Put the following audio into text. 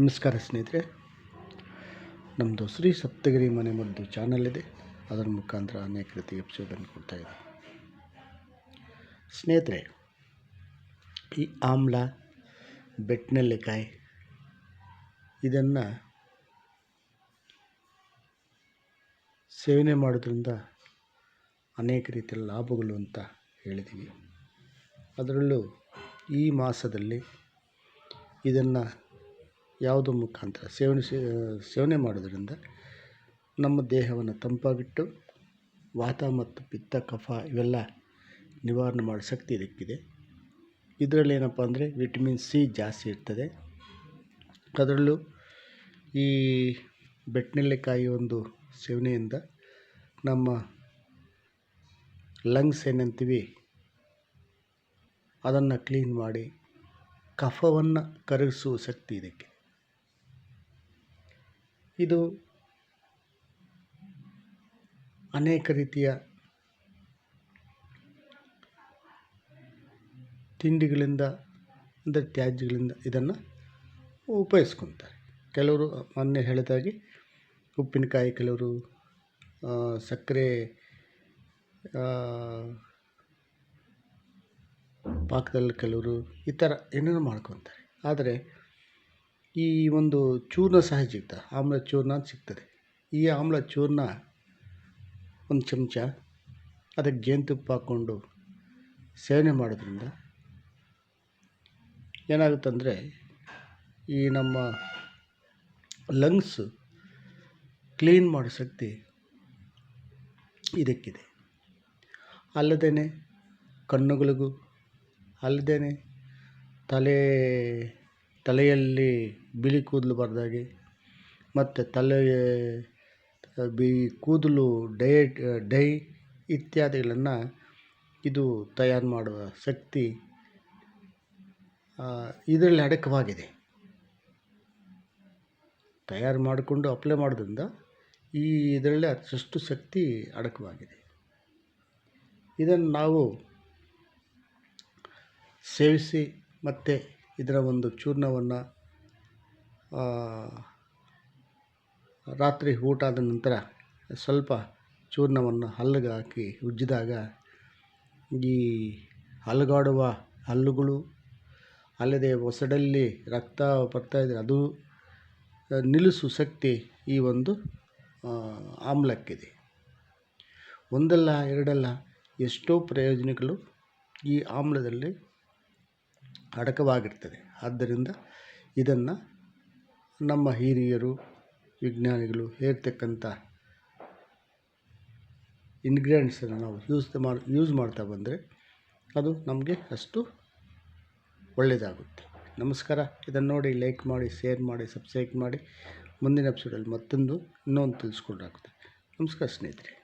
ನಮಸ್ಕಾರ ಸ್ನೇಹಿತರೆ. ನಮ್ಮದು ಶ್ರೀ ಸಪ್ತಗಿರಿ ಮನೆ ಮದ್ದು ಚಾನಲ್ ಇದೆ. ಅದರ ಮುಖಾಂತರ ಅನೇಕ ರೀತಿ ಕೊಡ್ತಾ ಇದೆ ಸ್ನೇಹಿತರೆ, ಈ ಆಮ್ಲ, ಬೆಟ್ನೆಲ್ಲಿಕಾಯಿ, ಇದನ್ನು ಸೇವನೆ ಮಾಡೋದ್ರಿಂದ ಅನೇಕ ರೀತಿಯ ಲಾಭಗಳು ಅಂತ ಹೇಳಿದ್ದೀವಿ. ಅದರಲ್ಲೂ ಈ ಮಾಸದಲ್ಲಿ ಇದನ್ನು ಯಾವುದೋ ಮುಖಾಂತರ ಸೇವನೆ ಸೇವನೆ ಮಾಡೋದರಿಂದ ನಮ್ಮ ದೇಹವನ್ನು ತಂಪಾಗಿಟ್ಟು ವಾತ ಮತ್ತು ಪಿತ್ತ, ಕಫ ಇವೆಲ್ಲ ನಿವಾರಣೆ ಮಾಡೋ ಶಕ್ತಿ ಇದಕ್ಕಿದೆ. ಇದರಲ್ಲಿ ಏನಪ್ಪ ಅಂದರೆ ವಿಟಮಿನ್ ಸಿ ಜಾಸ್ತಿ ಇರ್ತದೆ. ಅದರಲ್ಲೂ ಈ ಬೆಟ್ನೆಲ್ಲಿಕಾಯಿ ಒಂದು ಸೇವನೆಯಿಂದ ನಮ್ಮ ಲಂಗ್ಸ್ ಏನಂತೀವಿ, ಅದನ್ನು ಕ್ಲೀನ್ ಮಾಡಿ ಕಫವನ್ನು ಕರಗಿಸುವ ಶಕ್ತಿ ಇದಕ್ಕೆ. ಇದು ಅನೇಕ ರೀತಿಯ ತಿಂಡಿಗಳಿಂದ ಅಂದರೆ ತ್ಯಾಜ್ಯಗಳಿಂದ ಇದನ್ನು ಉಪಯೋಗಿಸ್ಕೊತಾರೆ. ಕೆಲವರು ಮೊನ್ನೆ ಹೇಳಿದಾಗೆ ಉಪ್ಪಿನಕಾಯಿ, ಕೆಲವರು ಸಕ್ಕರೆ ಪಾಕದಲ್ಲಿ ಕೆಲವರು ಈ ಥರ ಏನೇನೋ ಮಾಡ್ಕೊತಾರೆ. ಆದರೆ ಈ ಒಂದು ಚೂರ್ಣ ಸಹ ಸಿಗ್ತದೆ ಆಮ್ಲ ಚೂರ್ಣ ಅಂತ ಸಿಗ್ತದೆ. ಈ ಆಮ್ಲ ಚೂರ್ಣ ಒಂದು ಚಮಚ ಅದಕ್ಕೆ ಜೇನುತುಪ್ಪ ಹಾಕ್ಕೊಂಡು ಸೇವನೆ ಮಾಡೋದ್ರಿಂದ ಏನಾಗುತ್ತಂದರೆ ಈ ನಮ್ಮ ಲಂಗ್ಸ್ ಕ್ಲೀನ್ ಮಾಡೋ ಶಕ್ತಿ ಇದಕ್ಕಿದೆ. ಅಲ್ಲದೇ ಕಣ್ಣುಗಳಿಗೂ ಅಲ್ಲದೇ ತಲೆ ತಲೆಯಲ್ಲಿ ಬಿಳಿ ಕೂದಲು ಬರದಾಗೆ ಮತ್ತು ತಲೆಗೆ ಬಿ, ಕೂದಲು ಡಯಟ್ ಡೈ ಇತ್ಯಾದಿಗಳನ್ನು ಇದು ತಯಾರು ಮಾಡುವ ಶಕ್ತಿ ಇದರಲ್ಲಿ ಅಡಕವಾಗಿದೆ. ತಯಾರು ಮಾಡಿಕೊಂಡು ಅಪ್ಲೈ ಮಾಡೋದ್ರಿಂದ ಈ ಇದರಲ್ಲಿ ಅಷ್ಟು ಶಕ್ತಿ ಅಡಕವಾಗಿದೆ. ಇದನ್ನು ನಾವು ಸೇವಿಸಿ ಮತ್ತು ಇದರ ಒಂದು ಚೂರ್ಣವನ್ನು ರಾತ್ರಿ ಊಟ ಆದ ನಂತರ ಸ್ವಲ್ಪ ಚೂರ್ಣವನ್ನು ಹಲ್ಲಿಗೆ ಹಾಕಿ ಉಜ್ಜಿದಾಗ ಈ ಅಲುಗಾಡುವ ಹಲ್ಲುಗಳು, ಅಲ್ಲದೆ ಒಸಡಲ್ಲಿ ರಕ್ತ ಬರ್ತಾಯಿದ್ರೆ ಅದು ನಿಲ್ಲಿಸುವ ಶಕ್ತಿ ಈ ಒಂದು ಆಮ್ಲಕ್ಕಿದೆ. ಒಂದಲ್ಲ ಎರಡಲ್ಲ ಎಷ್ಟೋ ಪ್ರಯೋಜನಗಳು ಈ ಆಮ್ಲದಲ್ಲಿ ಅಡಕವಾಗಿರ್ತದೆ. ಆದ್ದರಿಂದ ಇದನ್ನು ನಮ್ಮ ಹಿರಿಯರು, ವಿಜ್ಞಾನಿಗಳು ಹೇಳ್ತಕ್ಕಂಥ ಇನ್ಗ್ರೀಡಿಯೆಂಟ್ಸನ್ನು ನಾವು ಯೂಸ್ ಮಾಡಿ ಯೂಸ್ ಮಾಡ್ತಾ ಬಂದರೆ ಅದು ನಮಗೆ ಅಷ್ಟು ಒಳ್ಳೆಯದಾಗುತ್ತೆ. ನಮಸ್ಕಾರ. ಇದನ್ನು ನೋಡಿ ಲೈಕ್ ಮಾಡಿ, ಶೇರ್ ಮಾಡಿ, ಸಬ್ಸ್ಕ್ರೈಬ್ ಮಾಡಿ. ಮುಂದಿನ ಎಪಿಸೋಡಲ್ಲಿ ಮತ್ತೊಂದು ಇನ್ನೊಂದು ತಿಳಿಸ್ಕೊಂಡಾಗುತ್ತೆ ನಮಸ್ಕಾರ ಸ್ನೇಹಿತರೆ.